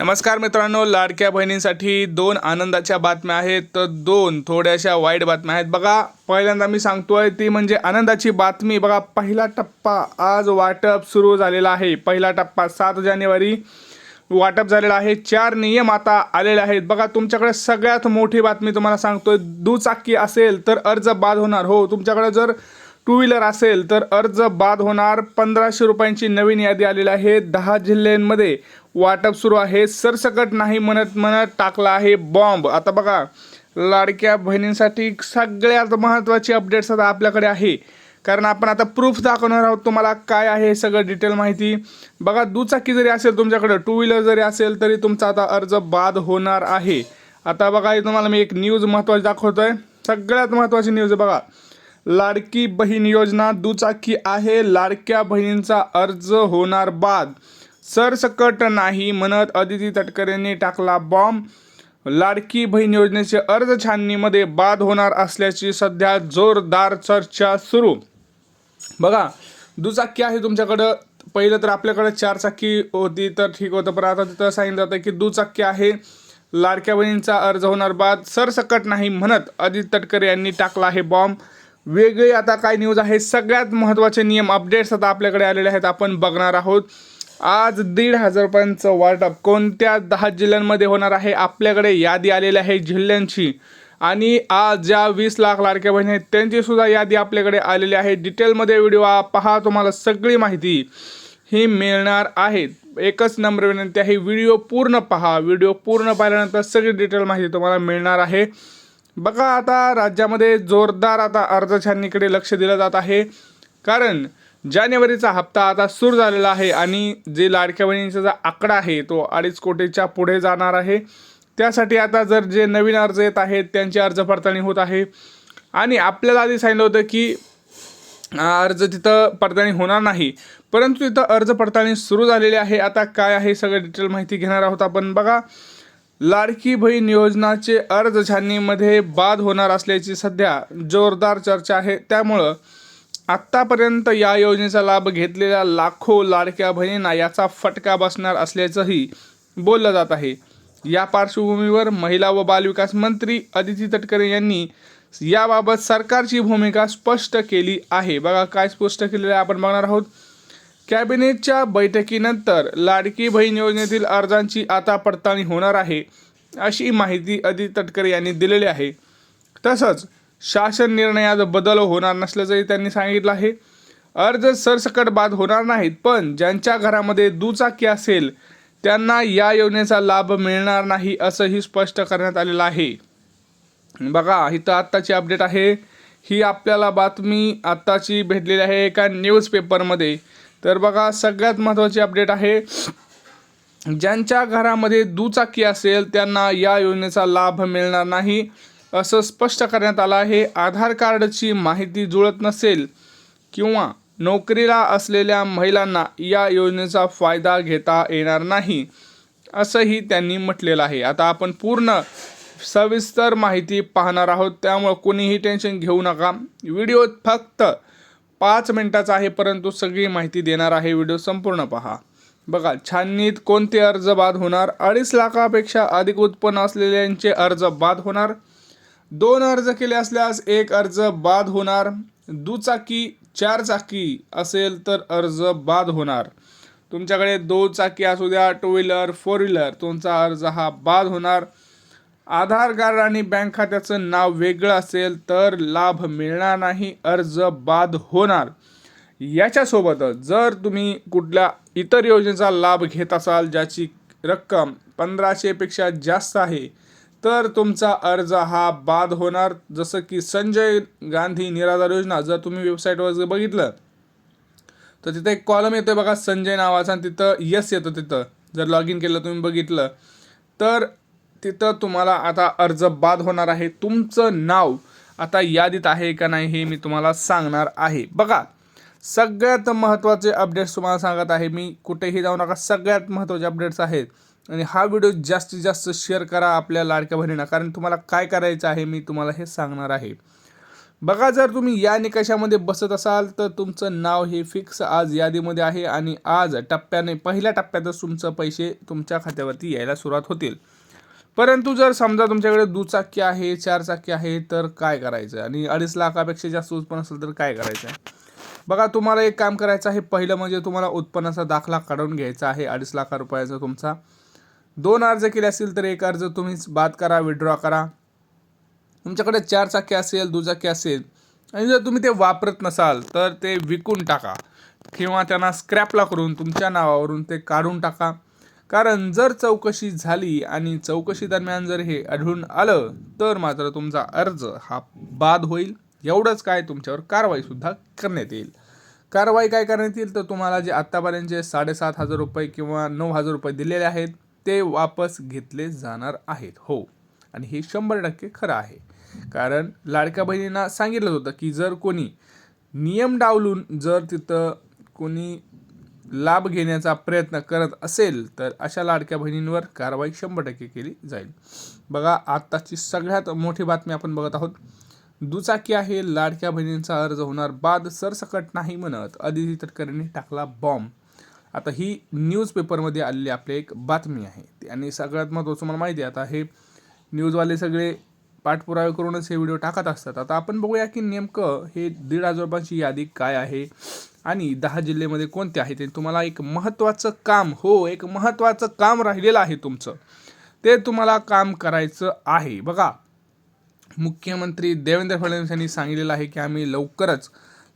नमस्कार मित्रांनो लाडक्या बहिणींसाठी दोन आनंदाच्या बातम्या आहेत. तर दोन थोड्याशा वाईट बातम्या आहेत. बघा पहिल्यांदा मी सांगतोय ती म्हणजे आनंदाची बातमी. बघा पहिला टप्पा आज वाटप सुरू झालेला आहे. पहिला टप्पा सात जानेवारी वाटप झालेलं आहे. चार नियम आता आलेले आहेत. बघा तुमच्याकडे सगळ्यात मोठी बातमी तुम्हाला सांगतोय. दुचाकी असेल तर अर्ज बाद होणार. हो तुमच्याकडे जर टू व्हीलर असेल तर अर्ज बाद होणार. पंधराशे रुपयांची नवीन यादी आलेली आहे. दहा जिल्ह्यांमध्ये वाटप सुरू आहे. सरसकट नाही म्हणत म्हणत टाकला आहे बॉम्ब. आता बघा लाडक्या बहिणींसाठी सगळ्यात महत्त्वाची अपडेट्स आता आपल्याकडे आहे. कारण आपण आता प्रूफ दाखवणार आहोत तुम्हाला काय आहे सगळं डिटेल माहिती. बघा दुचाकी जरी असेल तुमच्याकडे टू व्हीलर जरी असेल तरी तुमचा आता अर्ज बाद होणार आहे. आता बघा तुम्हाला मी एक न्यूज महत्त्वाची आहे सगळ्यात महत्त्वाची न्यूज आहे बघा. लाडकी बहीण योजना दुचाकी आहे लाडक्या बहिणींचा अर्ज होणार बाद. सरसकट नाही म्हणत अदिती तटकरेंनी टाकला बॉम्ब लाडकी बहीण योजनेचे अर्ज छाननीमध्ये बाद होणार असल्याची सध्या जोरदार चर्चा सुरू. बघा दुचाकी आहे तुमच्याकडं. पहिलं तर आपल्याकडं चार चाकी होती तर ठीक होतं. पण आता तिथं सांगितलं जातं की दुचाकी आहे. लाडक्या बहिणींचा अर्ज होणार बाद. सरसकट नाही म्हणत अदित तटकरे यांनी टाकला आहे बॉम्ब वेगळे आता काय न्यूज आहे? सगळ्यात महत्त्वाचे नियम अपडेट्स आता आपल्याकडे आलेले आहेत. आपण बघणार आहोत. आज दीड हजार रुपयांचं वाटप कोणत्या दहा जिल्ह्यांमध्ये होणार आहे? आपल्याकडे यादी आलेली आहे जिल्ह्यांची. आणि आज ज्या वीस लाख लाडक्या बहिणी आहेत त्यांची सुद्धा यादी आपल्याकडे आलेली आहे. डिटेलमध्ये व्हिडिओ पहा. तुम्हाला सगळी माहिती ही मिळणार आहे. एकच नंबर विनंती आहे व्हिडिओ पूर्ण पहा. व्हिडिओ पूर्ण पाहिल्यानंतर सगळी डिटेल माहिती तुम्हाला मिळणार आहे. बघा आता राज्यामध्ये जोरदार आता अर्ज छाननीकडे लक्ष दिलं जात आहे. कारण जानेवारीचा हप्ता आता सुरू झालेला आहे आणि जे लाडक्या बहिणींचा जो आकडा आहे तो अडीच कोटीच्या पुढे जाणार आहे. त्यासाठी आता जर जे नवीन अर्ज येत आहेत त्यांची अर्ज पडताळणी होत आहे. आणि आपल्याला आधी सांगितलं होतं की अर्ज तिथं पडताळणी होणार नाही. परंतु तिथं अर्ज पडताळणी सुरू झालेली आहे. आता काय आहे सगळं डिटेल माहिती घेणार आहोत आपण. बघा लाडकी बहीण योजनाचे अर्ज छाननीमध्ये बाद होणार असल्याची सध्या जोरदार चर्चा आहे. त्यामुळं आत्तापर्यंत या योजनेचा लाभ घेतलेल्या लाखो लाडक्या बहिणींना याचा फटका बसणार असल्याचंही बोललं जात आहे. या पार्श्वभूमीवर महिला व बालविकास मंत्री अदिती तटकरे यांनी याबाबत सरकारची भूमिका स्पष्ट केली आहे. बघा काय स्पष्ट केलेलं आहे आपण बघणार आहोत. कॅबिनेटच्या बैठकीनंतर लाडकी बहीण योजनेतील अर्जांची आता पडताळणी होणार आहे अशी माहिती अदित तटकरे यांनी दिलेली आहे. तसंच शासन निर्णयात बदल होणार नसल्याचंही त्यांनी सांगितलं आहे. अर्ज सरसकट बाद होणार नाहीत पण ज्यांच्या घरामध्ये दुचाकी असेल त्यांना या योजनेचा लाभ मिळणार नाही असंही स्पष्ट करण्यात आलेलं आहे. बघा इथं आत्ताची अपडेट आहे. ही आपल्याला बातमी आत्ताची भेटलेली आहे एका न्यूजपेपरमध्ये तर बघा सगळ्यात महत्त्वाची अपडेट आहे ज्यांच्या घरामध्ये दुचाकी असेल त्यांना या योजनेचा लाभ मिळणार नाही असं स्पष्ट करण्यात आलं आहे. आधार कार्डची माहिती जुळत नसेल किंवा नोकरीला असलेल्या महिलांना या योजनेचा फायदा घेता येणार नाही असंही त्यांनी म्हटलेलं आहे. आता आपण पूर्ण सविस्तर माहिती पाहणार आहोत त्यामुळं कोणीही टेन्शन घेऊ नका. व्हिडिओ फक्त पाच मिनिटाचा आहे परंतु सगळी माहिती देणार आहे. व्हिडिओ संपूर्ण पहा. बघा छाननीत कोणते अर्ज बाद होणार? अडीच लाखापेक्षा अधिक उत्पन्न असलेल्यांचे अर्ज बाद होणार. दोन अर्ज केले असल्यास एक अर्ज बाद होणार. दुचाकी चार चाकी असेल तर अर्ज बाद होणार. तुमच्याकडे दोन चाकी असू द्या टू व्हीलर फोर व्हीलर तुमचा अर्ज हा बाद होणार. आधार कार्ड आणि बँक खात्याचं नाव वेगळं असेल तर लाभ मिळणार नाही अर्ज बाद होणार. याच्यासोबतच जर तुम्ही कुठल्या इतर योजनेचा लाभ घेत असाल ज्याची रक्कम पंधराशेपेक्षा जास्त आहे तर तुमचा अर्ज हा बाद होणार. जसं की संजय गांधी निराधार योजना जर तुम्ही वेबसाईटवर जर बघितलं तर तिथं एक कॉलम येतो बघा संजय नावाचा आणि तिथं यस येतं तिथं. जर लॉग इन केलं तुम्ही बघितलं तर तिथं तुम्हाला आता अर्ज बाद होणार आहे. तुमचं नाव आता यादीत आहे का नाही हे मी तुम्हाला सांगणार आहे. बघा सगळ्यात महत्त्वाचे अपडेट्स तुम्हाला सांगत आहे मी. कुठेही जाऊ नका सगळ्यात महत्त्वाचे अपडेट्स आहेत. आणि हा व्हिडिओ जास्तीत जास्त शेअर करा आपल्या लाडक्या बहिणींना कारण तुम्हाला काय करायचं आहे मी तुम्हाला हे सांगणार आहे. बघा जर तुम्ही या निकषामध्ये बसत असाल तर तुमचं नाव हे फिक्स आज यादीमध्ये आहे. आणि आज टप्प्याने पहिल्या टप्प्यातच तुमचं पैसे तुमच्या खात्यावरती यायला सुरुवात होतील. परंतु जर समजा तुमच्याकडे दुचाकी आहे चार चाकी आहे तर काय करायचं? आणि अडीच लाखापेक्षा जास्त उत्पन्न असेल तर काय करायचं? बघा तुम्हाला एक काम करायचं आहे. पहिलं म्हणजे तुम्हाला उत्पन्नाचा दाखला काढून घ्यायचा आहे अडीच लाख रुपयाचा तुमचा. दोन अर्ज केले असतील तर एक अर्ज तुम्हीच बाद करा विड्रॉ करा. तुमच्याकडे चार चाकी असेल दुचाकी असेल आणि जर तुम्ही ते वापरत नसाल तर ते विकून टाका. किंवा त्यांना स्क्रॅपला करून तुमच्या नावावरून ते काढून टाका. कारण जर चौकशी झाली आणि चौकशी दरम्यान जर हे आढळून आलं तर मात्र तुमचा अर्ज हा बाद होईल. एवढंच काय तुमच्यावर कारवाईसुद्धा करण्यात येईल. कारवाई काय करण्यात येईल? तर तुम्हाला जे आत्तापर्यंतचे साडेसात हजार रुपये किंवा नऊ हजार रुपये दिलेले आहेत ते वापस घेतले जाणार आहेत. हो. आणि हे शंभर टक्के खरं आहे. कारण लाडक्या बहिणींना सांगितलं होतं की जर कोणी नियम डावलून जर तिथं कोणी लाभ घेण्याचा प्रयत्न करत असेल तर अशा लाडक्या बहिणींवर कारवाई शंभर टक्के केली जाईल. बघा आत्ताची सगळ्यात मोठी बातमी आपण बघत आहोत. दुचाकी आहे लाडक्या बहिणींचा अर्ज होणार बाद सरसकट नाही म्हणत अदिती तटकरेंनी टाकला बॉम्ब आता ही न्यूजपेपरमध्ये आलेली आपली एक बातमी आहे. आणि सगळ्यात महत्त्वाचं मला माहिती आहे आता हे न्यूजवाले सगळे पाठपुरावे करूनच हे व्हिडिओ टाकत असतात. आता आपण बघूया की नेमकं हे दीड हजार रुपयांची यादी काय आहे? आणि दहा जिल्ह्यामध्ये कोणते आहेत? ते तुम्हाला एक महत्त्वाचं काम हो एक महत्त्वाचं काम राहिलेलं आहे तुमचं. ते तुम्हाला काम करायचं आहे. बघा मुख्यमंत्री देवेंद्र फडणवीस यांनी सांगितलेलं आहे की आम्ही लवकरच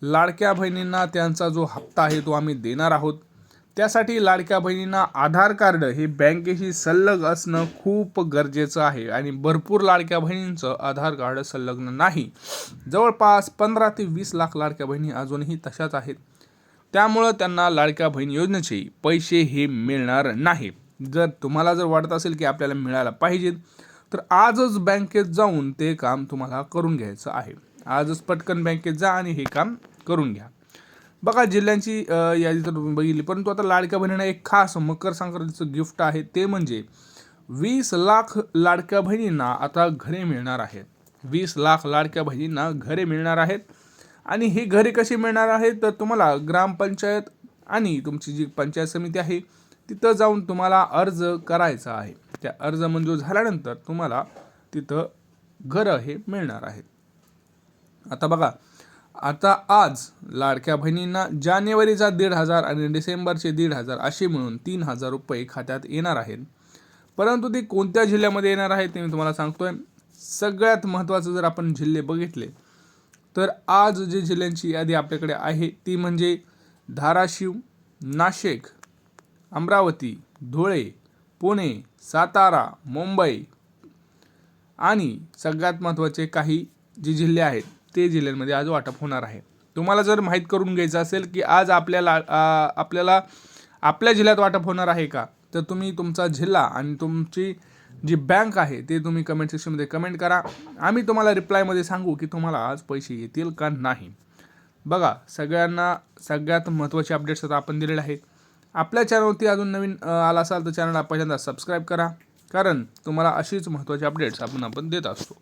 लाडक्या बहिणींना त्यांचा जो हप्ता आहे तो आम्ही देणार आहोत. त्यासाठी लाडक्या बहिणींना आधार कार्ड हे बँकेशी संलग्न असणं खूप गरजेचं आहे आणि भरपूर लाडक्या बहिणींचं आधार कार्ड संलग्न नाही. जवळपास पंधरा ते वीस लाख लाडक्या बहिणी अजूनही तशाच आहेत. त्यामुळं त्यांना लाडक्या बहीण योजनेचे पैसे हे मिळणार नाही. जर तुम्हाला जर वाटत असेल की आपल्याला मिळायला पाहिजेत तर आजच बँकेत जाऊन ते काम तुम्हाला करून घ्यायचं आहे. आजच पटकन बँकेत जा आणि हे काम करून घ्या. बघा जिल्ह्यांची यादी तर तुम्ही बघितली परंतु आता लाडक्या बहिणींना एक खास मकर संक्रांतीचं गिफ्ट आहे. ते म्हणजे वीस लाख लाडक्या बहिणींना आता घरे मिळणार आहेत. वीस लाख लाडक्या बहिणींना घरे मिळणार आहेत. आणि ही घरे कशी मिळणार आहेत तर तुम्हाला ग्रामपंचायत आणि तुमची जी पंचायत समिती आहे तिथं जाऊन तुम्हाला अर्ज करायचा आहे. त्या अर्ज मंजूर झाल्यानंतर तुम्हाला तिथं घरं हे मिळणार आहेत. आता बघा आता आज लाडक्या बहिणींना जानेवारीचा दीड हजार आणि डिसेंबरचे दीड हजार असे मिळून तीन हजार रुपये खात्यात येणार आहेत. परंतु ते कोणत्या जिल्ह्यामध्ये येणार आहेत ते मी तुम्हाला सांगतोय. सगळ्यात महत्त्वाचं जर आपण जिल्हे बघितले तर आज जे जिल्ह्यांची यादी आपल्याकडे आहे ती म्हणजे धाराशिव नाशिक अमरावती धुळे पुणे सातारा मुंबई आणि सगळ्यात महत्त्वाचे काही जे जिल्हे आहेत ते जिल्ह्यांमध्ये आज वाटप होणार आहे. तुम्हाला जर माहीत करून घ्यायचं असेल की आज आपल्याला आपल्याला आपल्या जिल्ह्यात वाटप होणार आहे का तर तुम्ही तुमचा जिल्हा आणि तुमची जी बँक आहे ते तुम्ही कमेंट सेक्शनमध्ये कमेंट करा. आम्ही तुम्हाला रिप्लायमध्ये सांगू की तुम्हाला आज पैसे येतील का नाही. बघा सगळ्यांना सगळ्यात महत्त्वाचे अपडेट्स आता आपण दिलेले आहेत. आपल्या चॅनलवरती अजून नवीन आला असाल तर चॅनलला पहिल्यांदा सबस्क्राईब करा. कारण तुम्हाला अशीच महत्त्वाची अपडेट्स आपण आपण देत असतो.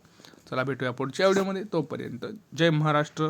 चला भेटूया पुढच्या व्हिडिओमध्ये तोपर्यंत जय महाराष्ट्र.